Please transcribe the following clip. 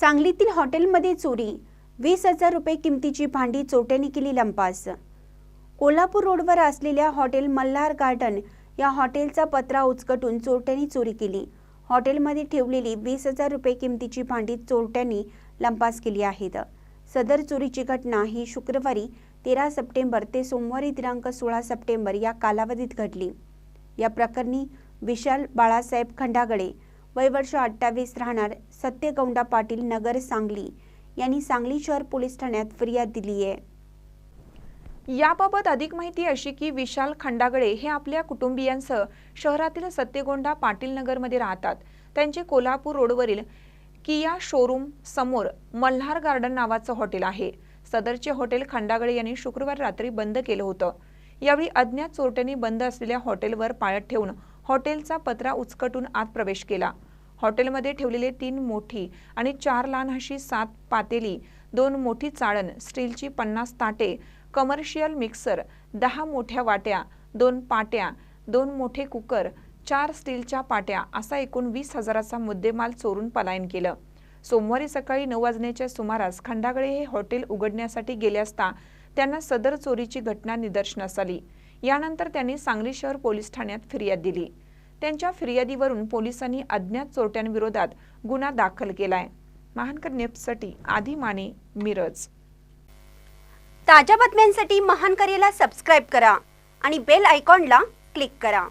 सांगलीतील हॉटेलमध्ये चोरी. वीस हजार रुपये किमतीची भांडी चोट्याने केली लंपास. कोल्हापूर रोडवर असलेल्या हॉटेल मल्हार गार्डन या हॉटेलचा पत्रा उचकटून चोरट्यांनी चोरी केली. हॉटेलमध्ये ठेवलेली वीस हजार रुपये किमतीची भांडी चोरट्यांनी लंपास केली आहेत. सदर चोरीची घटना ही शुक्रवारी तेरा सप्टेंबर ते सोमवारी दिनांक सोळा सप्टेंबर या कालावधीत घडली. या प्रकरणी विशाल बाळासाहेब खंडागळे वय वर्ष अठ्ठावीस राहणार सत्यगौंडा पाटील नगर सांगली यांनी सांगली शहर पोलीस ठाण्यात फिर्याद दिली आहे. याबाबत अधिक माहिती अशी की विशाल खंडागळे हे आपल्या कुटुंबियांसह शहरातील सत्यगोंडा पाटील नगरमध्ये राहतात. त्यांचे कोल्हापूर रोडवरील किया शोरूम समोर मल्हार गार्डन नावाचं हॉटेल आहे. सदरचे हॉटेल खंडागळे यांनी शुक्रवार रात्री बंद केलं होतं. यावेळी अज्ञात चोरट्यांनी बंद असलेल्या हॉटेलवर पाळत ठेवून हॉटेलचा पत्रा उचकटून आत प्रवेश केला. हॉटेलमध्ये ठेवलेले तीन मोठी आणि चार लहान अशी सात पातेली दोन मोठी चाळण स्टीलची पन्नास ताटे कमर्शियल मिक्सर दहा मोठ्या वाट्या दोन पाट्या दोन मोठे कुकर चार स्टीलच्या पाट्या असा एकूण वीस हजाराचा मुद्देमाल चोरून पलायन केलं. सोमवारी सकाळी नऊ वाजण्याच्या सुमारास खंडागळे हे हॉटेल उघडण्यासाठी गेले असता त्यांना सदर चोरीची घटना निदर्शनास आली. यानंतर त्यांनी सांगली शहर पोलीस ठाण्यात फिर्याद दिली. त्यांच्या फिर्यादीवरून पोलिसांनी अज्ञात चोरट्यांविरोधात गुन्हा दाखल केलाय. महानकर न्यूजसाठी आधी माने मिरज. ताज्या बातम्यांसाठी महानकरेला सबस्क्राईब करा आणि बेल आयकॉनला क्लिक करा.